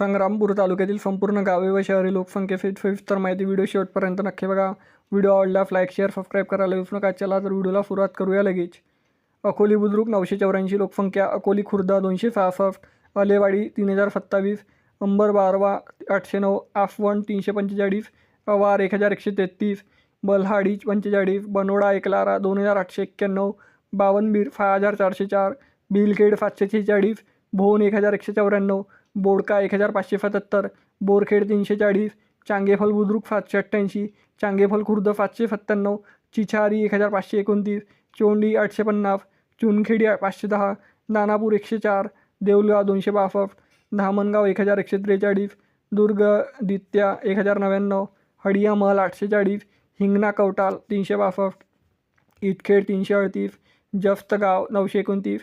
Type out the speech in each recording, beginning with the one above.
संग्रामपूर तालुक्यातील संपूर्ण गावे व शहरी लोकसंख्येची सविस्तर माहिती व्हिडिओ शेवटपर्यंत नक्की बघा. व्हिडिओ आवडल्यास लाईक शेअर सबस्क्राईब करायला विसरू नका. चला तर व्हिडिओला सुरुवात करूया लगेच. अकोली बुद्रुक नऊशे चौऱ्याऐंशी लोकसंख्या अकोली खुर्दा दोनशे सहासष्ट अलेवाडी तीन हजार सत्तावीस अंबर बारवा आठशे नऊ आसवण तीनशे पंचेचाळीस अवार एक हजार एकशे तेहतीस बल्हाडी पंचेचाळीस बनोडा एकलारा दोन हजार आठशे एक्क्याण्णव बावनबीर सहा हजार चारशे चार बिलखेड सातशे शेहेचाळीस भोन एक हजार एकशे चौऱ्याण्णव बोडका एक हजार पाचशे सत्याहत्तर बोरखेड तीनशे चाळीस चांगेफल बुद्रुक सातशे अठ्ठ्याऐंशी चांगेफल खुर्द सातशे सत्त्याण्णव चिछारी एक हजार पाचशे एकोणतीस चोंडी आठशे पन्नास चुनखेडी पाचशे दहा दानापूर एकशे चार देऊलगाव दोनशे बासष्ट धामणगाव एक हजार एकशे त्रेचाळीस दुर्ग दित्या एक हजार नव्याण्णव हडिया महल आठशे चाळीस हिंगणा कवटाल तीनशे बासष्ट इटखेड तीनशे अडतीस जस्तगाव नऊशे एकोणतीस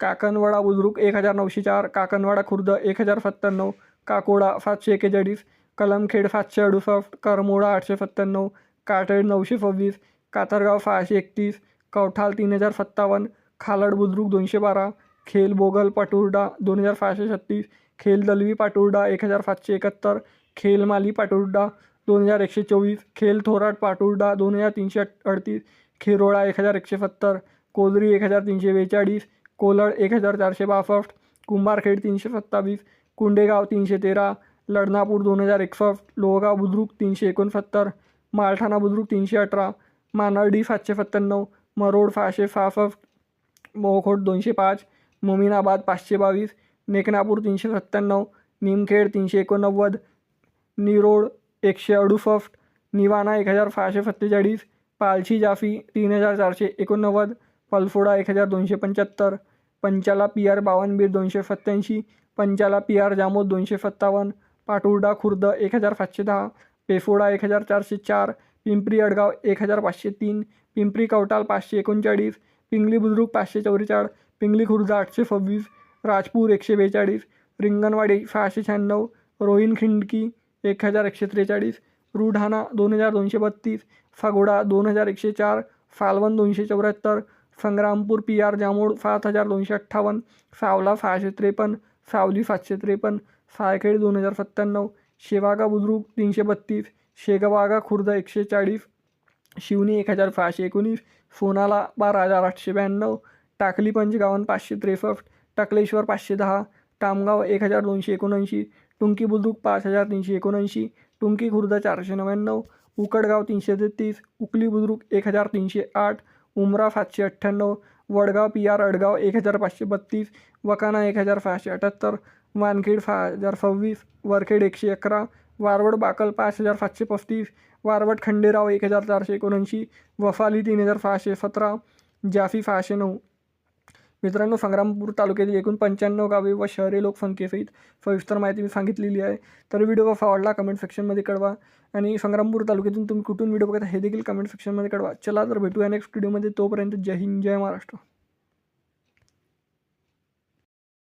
काकणवाडा बुद्रुक एक हजार नऊशे चार काकणवाडा खुर्द एक हजार सत्त्याण्णव काकोडा सातशे एकेचाळीस कलमखेड सातशे अडुसष्ट करमोडा आठशे सत्त्याण्णव काटेड नऊशे सव्वीस कातरगाव सहाशे एकतीस कवठाल तीन हजार सत्तावन्न खालड बुद्रुक दोनशे बारा खेल बोगल पाटुर्डा दोन हजार सहाशे छत्तीस खेल दलवी पाटुर्डा एक हजार सातशे एकाहत्तर खेल माली पाटुर्डा दोन हजार एकशे चोवीस खेल थोराट पाटुर्डा दोन हजार तीनशे अडतीस खेरोळा एक हजार एकशे सत्तर कोदरी एक हजार तीनशे बेचाळीस कोलड एक हजार चारशे बासष्ट कुंभारखेड तीनशे सत्तावीस कुंडेगाव तीनशे तेरा लढणापूर दोन हजार एकसष्ट लोहगाव बुद्रुक तीनशे एकोणसत्तर मालठाणा बुद्रुक तीनशे अठरा मानर्डी सातशे सत्त्याण्णव मरोड सहाशे सहासष्ट मोहखोट दोनशे पाच मोमिनाबाद पाचशे बावीस नेकनापूर तीनशे सत्त्याण्णव निमखेड तीनशे एकोणनव्वद निरोड एकशे अडुसष्ट निवाणा एक हजार सहाशे सत्तेचाळीस पालशी जाफी तीन हजार चारशे एकोणनव्वद पलफोडा एक हजार दोनशे पंच्याहत्तर पंचाला पी आर बावनबीर दोनशे सत्त्याऐंशी पंचाला पी आर जामोद दोनशे सत्तावन्न पाटुर्डा खुर्द एक हजार सातशे दहा पेफोडा एक हजार चारशे चार पिंपरी अडगाव एक हजार पाचशे तीन पिंपरी कवटाल पाचशे एकोणचाळीस पिंगली बुद्रुक पाचशे चौवेचाळ पिंगली खुर्द आठशे सव्वीस राजपूर एकशे बेचाळीस रिंगणवाडी सहाशे शहाण्णव रोहिण खिंडकी एक हजार एकशे त्रेचाळीस रुढाणा दोन हजार दोनशे बत्तीस फागोडा दोन हजार एकशे चार फाल्वन दोनशे चौऱ्याहत्तर संग्रामपूर पी आर जामोड सात हजार दोनशे अठ्ठावन्न सावला सहाशे त्रेपन्न सावली सातशे त्रेपन्न सायखेड दोन हजार सत्त्याण्णव शेवागा बुद्रुक तीनशे बत्तीस शेगवागा खुर्द एकशे चाळीस शिवनी एक हजार सहाशे एकोणीस सोनाला बारा हजार आठशे ब्याण्णव टाकली पंचगावन पाचशे त्रेसष्ट टाकलेश्वर पाचशे दहा तामगाव एक हजार दोनशे एकोणऐंशी टुंकी बुद्रुक पाच हजार तीनशे एकोणऐंशी टुंकी खुर्द चारशे नव्याण्णव उकडगाव तीनशे तेहतीस उकली बुद्रुक एक हजार तीनशे आठ उमरा सातशे अठ्ठ्याण्णव वडगाव पी आर अडगाव एक हजार पाचशे बत्तीस वकाना एक हजार सहाशे अठ्ठ्याहत्तर वानखेड सहा हजार सव्वीस वरखेड एकशे अकरा वारवड बाकल पाच हजार सातशे पस्तीस वारवड खंडेराव एक हजार चारशे एकोणऐंशी वफाली तीन हजार सहाशे सतरा जाफी सहाशे नऊ. मित्रांनो संग्रामपूर तालुक्यातील एकूण पंच्याण्णव गावे व शहरे लोकसंख्येसहित सविस्तर माहिती मी सांगितलेली आहे. तर व्हिडिओ कसा आवडला कमेंट सेक्शनमध्ये कळवा आणि संग्रामपूर तालुक्यातून तुम्ही कुठून व्हिडिओ बघता हे देखील कमेंट सेक्शनमध्ये कळवा. चला तर भेटूया नेक्स्ट व्हिडिओमध्ये. तोपर्यंत जय हिंद जय महाराष्ट्र.